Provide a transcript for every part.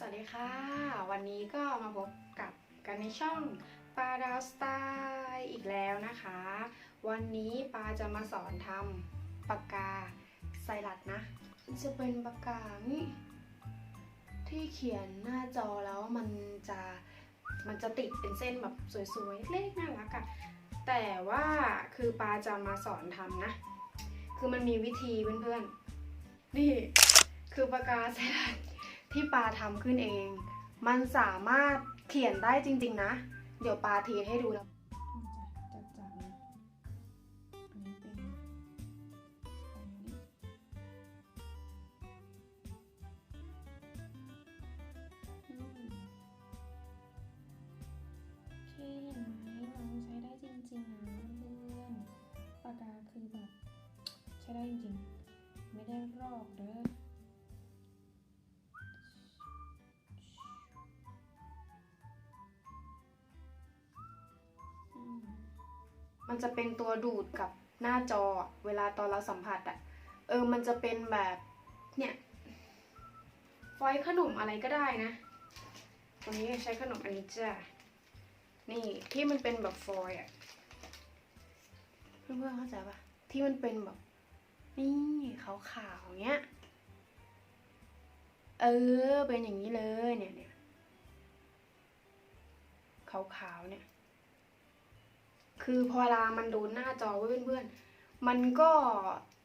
สวัสดีค่ะ วันนี้ก็มาพบกับกันในช่องปาดาวสไตล์อีกแล้วนะคะ วันนี้ปาจะมาสอนทำปากกาไซรัสนะ จะเป็นปากกานี่ที่เขียนหน้าจอแล้วมันจะมันจะติดเป็นเส้นแบบสวยๆ เล็กๆน่ารักอะแต่ว่าคือปาจะมาสอนทำนะ คือมันมีวิธีเพื่อนๆ นี่คือปากกาไซรัส ที่ปาทำขึ้นเอง มันสามารถเขียนได้จริง ๆ นะ เดี๋ยวปาเทสให้ดูนะ มันจะเป็นตัวดูดกับหน้าจอเวลาตอนเราสัมผัสอะเออ มันจะเป็นแบบเนี่ยฟอยขนมอะไรก็ได้นะวันนี้ใช้ขนมอันนี้จ้ะนี่ที่มันเป็นแบบฟอยอะเพื่อนๆเข้าใจปะที่มันเป็นแบบนี่ขาวๆเงี้ยเออเป็นอย่างนี้เลยเนี่ยเนี่ยขาวๆเนี่ย คือพอเวลามันโดนหน้าจอไว้เพื่อนๆ มันก็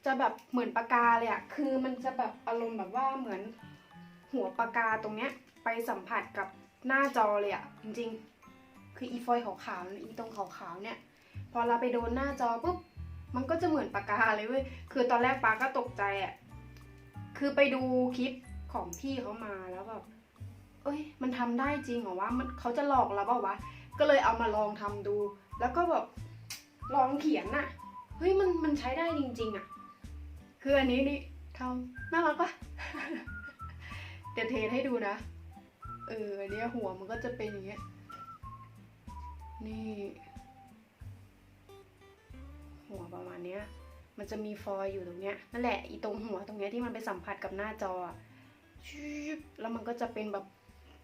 จะแบบเหมือนปากกาเลยอะคือมันจะแบบอารมณ์แบบว่าเหมือนหัวปากกาตรงเนี้ยไปสัมผัสกับหน้าจอเลยอะจริงๆ คืออีฟอยขาวๆอีตรงขาวๆเนี่ย พอเราไปโดนหน้าจอปุ๊บ มันก็จะเหมือนปากกาเลยเว้ย คือตอนแรกปาก็ตกใจอะคือไปดูคลิปของพี่เขามาแล้วแบบ เอ้ย มันทำได้จริงเหรอวะ มันเขาจะหลอกเราเปล่าวะ ก็เลยเอามาลองทำดู แล้วก็แบบลองเขียนน่ะ เฮ้ยมันมันใช้ได้จริง ๆ อะ คืออันนี้นี่ทำน่ารักปะเดี๋ยวเทให้ดูนะ เอออันนี้หัวมันก็จะเป็นอย่างเงี้ย นี่ หัวประมาณเนี้ย มันจะมีฟอยอยู่ตรงเนี้ย นั่นแหละ อีตรงหัวตรงเนี้ยที่มันไปสัมผัสกับหน้าจอชืบแล้วมันก็จะเป็นแบบ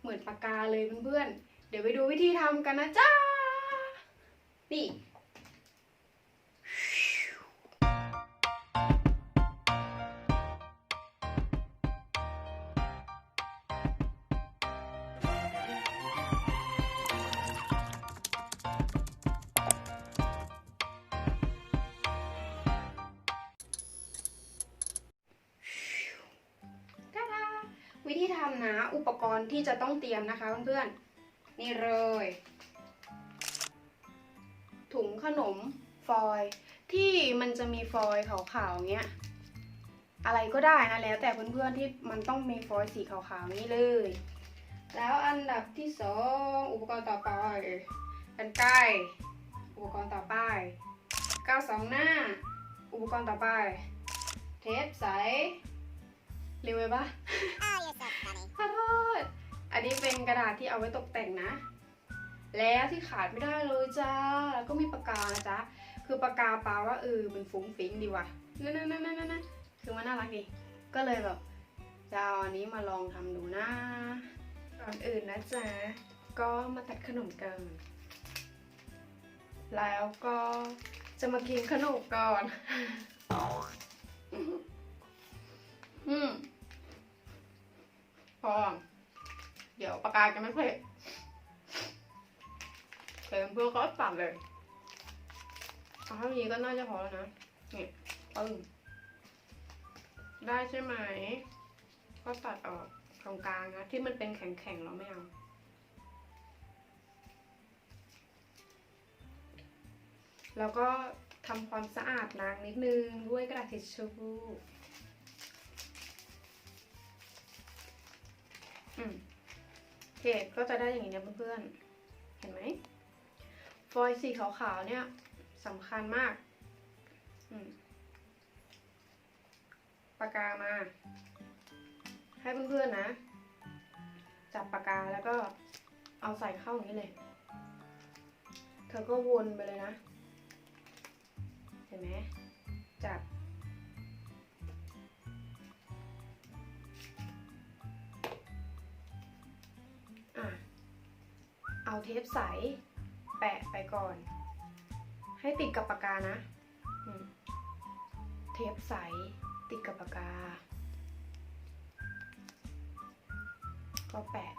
เหมือนปากกาเลยเพื่อนๆ เดี๋ยวไปดูวิธีทำกันนะจ้า นี่ตาดาวิธีทำนะ อุปกรณ์ที่จะต้องเตรียมนะคะเพื่อนๆ นี่เลย ถุงขนมฟอยล์ที่มันจะมีฟอยล์ขาวๆเงี้ยอะไรก็ได้นะแล้วแต่เพื่อนๆที่มันต้องมีฟอยล์สีขาวๆนี้เลย แล้วอันดับที่สองอุปกรณ์ต่อไปกันไกรอุปกรณ์ต่อไปกาวสองหน้า อุปกรณ์ต่อไป เทปใสเร็วไปปะ Oh, you're so funny. ขอโทษ อันนี้เป็นกระดาษที่เอาไว้ตกแต่งนะ แล้วที่ขาดไม่ได้เลยจ้า แล้วก็มีปากกานะจ๊ะ คือปากกาปาว่าเออมันฟุ้งฟิ้งดีว่ะนั่นนั่นนั่นนั่นนั่นคือมันน่ารักดี ก็เลยแบบจะเอาอันนี้มาลองทำดูนะก่อนอื่นนะจ๊ะ ก็มาตัดขนมกัน แล้วก็จะมากินขนมก่อน อืมพอ เดี๋ยวปากกาจะไม่เผ็ด เติมเพื่อก็ตัดเลยเอาเท่านี้ก็น่าจะพอแล้วนะ นี่ปึ้งได้ใช่ไหม ก็ตัดออกตรงกลางนะ ที่มันเป็นแข็งๆเราไม่เอาแล้วก็ทำความสะอาดนางนิดนึงด้วยกระดาษทิชชู่อืมโอเคก็จะได้อย่างนี้นะเพื่อนๆ เห็นไหม ฟอยล์สีขาวๆเนี่ยสำคัญมากมปากกามา ให้เพื่อนๆนะ จับปากกาแล้วก็เอาใส่เข้าอย่างนี้เลย เธอก็วนไปเลยนะ เห็นไหมจับ เอาเทปใส แปะไปก่อน ให้ติดกับปากกานะ เทปใสติดกับปากกา ก็แปะ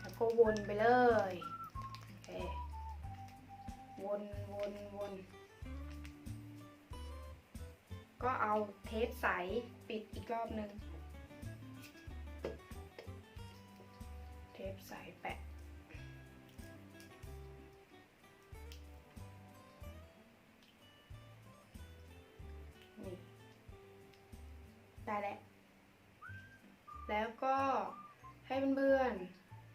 แล้วก็วนไปเลยเวนวนวนก็เอาเทปใสปิดอีกรอบหนึ่งเทปใสแปะ ได้แล้วแล้วก็ให้เพื่อน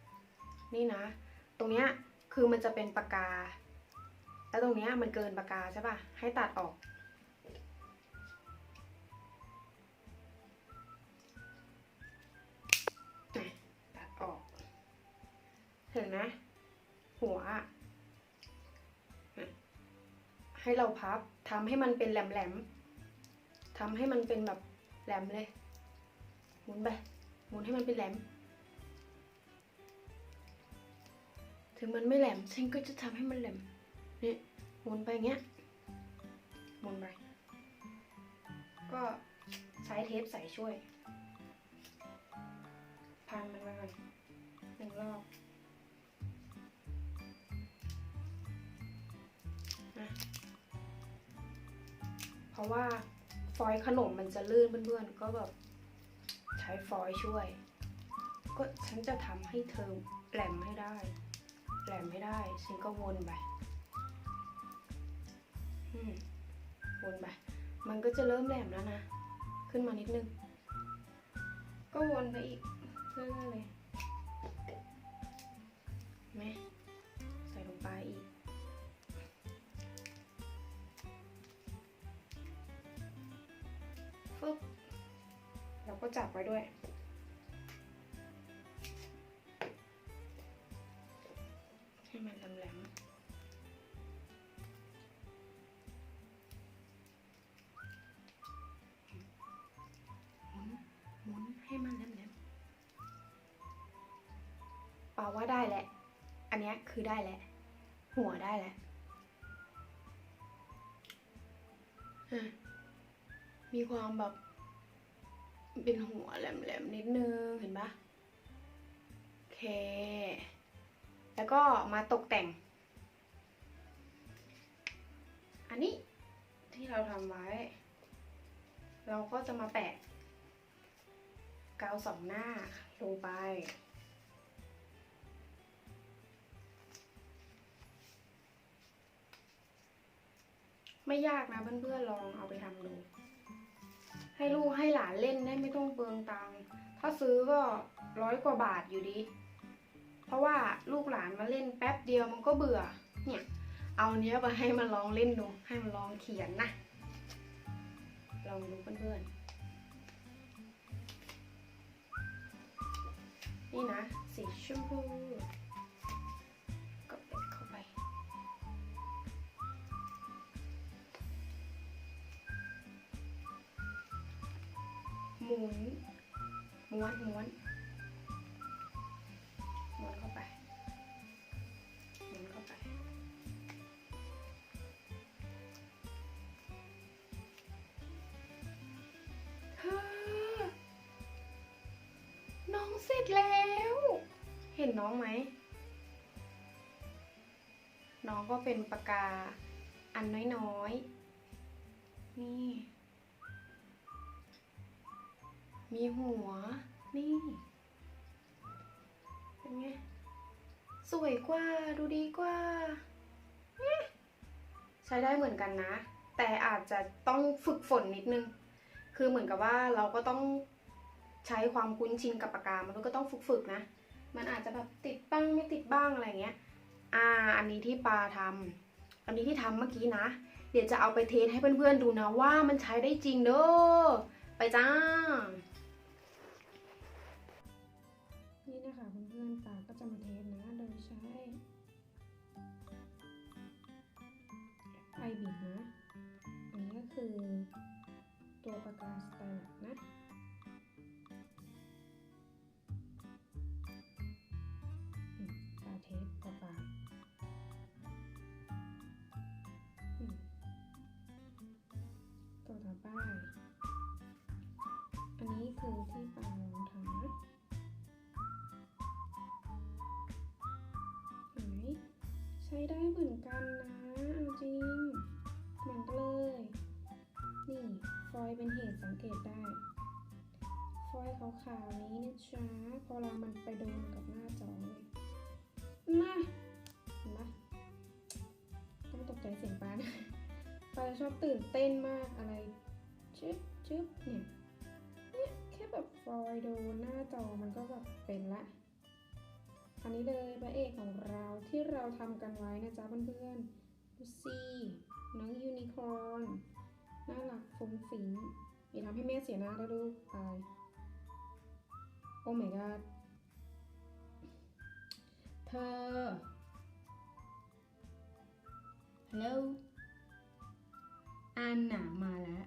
ๆ นี่นะ ตรงเนี้ยคือมันจะเป็นปากกา แล้วตรงเนี้ยมันเกินปากกาใช่ป่ะ ให้ตัดออก ตัดออก เห็นไหมหัว ให้เราพับทำให้มันเป็นแหลมๆทำให้มันเป็นแบบ แหลมเลย หมุนไป หมุนให้มันเป็นแหลม ถึงมันไม่แหลมฉันก็จะทำให้มันแหลม นี่ หมุนไปอย่างเงี้ย หมุนไป ก็ใช้เทปใส่ช่วย พันมันไว้ก่อนหนึ่งรอบนะเพราะว่า ฟอยล์ขนมมันจะลื่นเพื่อนๆก็แบบใช้ฟอยล์ช่วย ก็ฉันจะทำให้เธอแหลมให้ได้ แหลมไม่ได้ ฉันก็วนไปอืมวนไป มันก็จะเริ่มแหลมแล้วนะ ขึ้นมานิดนึง ก็วนไปอีกเรื่อยๆเลยแม่ใส่ลงไปอีก ฟึบเราก็จับไว้ด้วย ให้มันแหลมๆหมุนหมุนให้มันแหลมๆเปาว่าได้แหละ อันนี้คือได้แหละ หัวได้แหละอะ มีความแบบเป็นหัวแหลมๆนิดนึงเห็นปะโอเค แล้วก็มาตกแต่ง อันนี้ที่เราทำไว้ เราก็จะมาแปะกาวสองหน้าลงไปไม่ยากนะเพื่อนๆลองเอาไปทำดู ให้ลูกให้หลานเล่นได้ไม่ต้องเปลืองตังค์ถ้าซื้อก็ร้อยกว่าบาทอยู่ดี เพราะว่าลูกหลานมาเล่นแป๊บเดียวมันก็เบื่อ เนี่ย เอาเนี้ยไปให้มันลองเล่นดู ให้มันลองเขียนนะ ลองดูเพื่อนๆ นี่นะ สีชมพู วนม้วนม้วนเข้าไปม้วนเข้าไปเธอน้องเสร็จแล้ว เห็นน้องไหม น้องก็เป็นปากกาอันน้อยๆ นี่ มีหัว นี่ เป็นไง สวยกว่า ดูดีกว่า ใช้ได้เหมือนกันนะ แต่อาจจะต้องฝึกฝนนิดนึง คือเหมือนกับว่าเราก็ต้องใช้ความคุ้นชินกับปากกา มันก็ต้องฝึกๆนะ มันอาจจะแบบติดบ้างไม่ติดบ้างอะไรเงี้ย อ่า อันนี้ที่ปาทำอันนี้ที่ทำเมื่อกี้นะ เดี๋ยวจะเอาไปเทสให้เพื่อนๆดูนะว่ามันใช้ได้จริงเด้อ ไปจ้า ตัวประกาศต่างนะตาเทสเป่าตัวต่อไป อันนี้คือที่ปางรองเาไใช้ได้เหมือนกันนะ ตุสังเกตได้ ฟอยล์ขาวๆนี้นะจ๊ะพอเรามันไปโดนกับหน้าจอเลยนะเห็นไหมต้องตกใจเสียงปลานะปลาจะชอบตื่นเต้นมากอะไรชึบชึบเนี่ยเนี่ยแค่แบบฟอยล์โดนหน้าจอมันก็แบบเป็นละอันนี้เลยพระเอกของเราที่เราทำกันไว้นะจ๊ะเพื่อนๆดูสิน้องยูนิคอร์นน่ารักฟุ้งฟิ้ง อย่าทำให้แม่เสียหน้าด้วลูกตายโอ้ my god เธอฮัลโหลอันหนามาแล้ว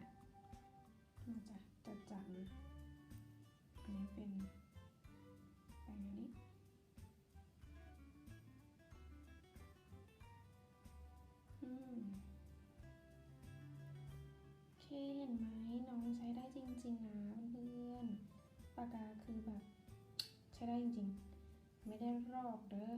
เคเห็นไหมน้องใช้ได้จริง ๆ นะเพื่อนปากกาคือแบบ ใช้ได้จริง ๆ ไม่ได้รอกเด้อ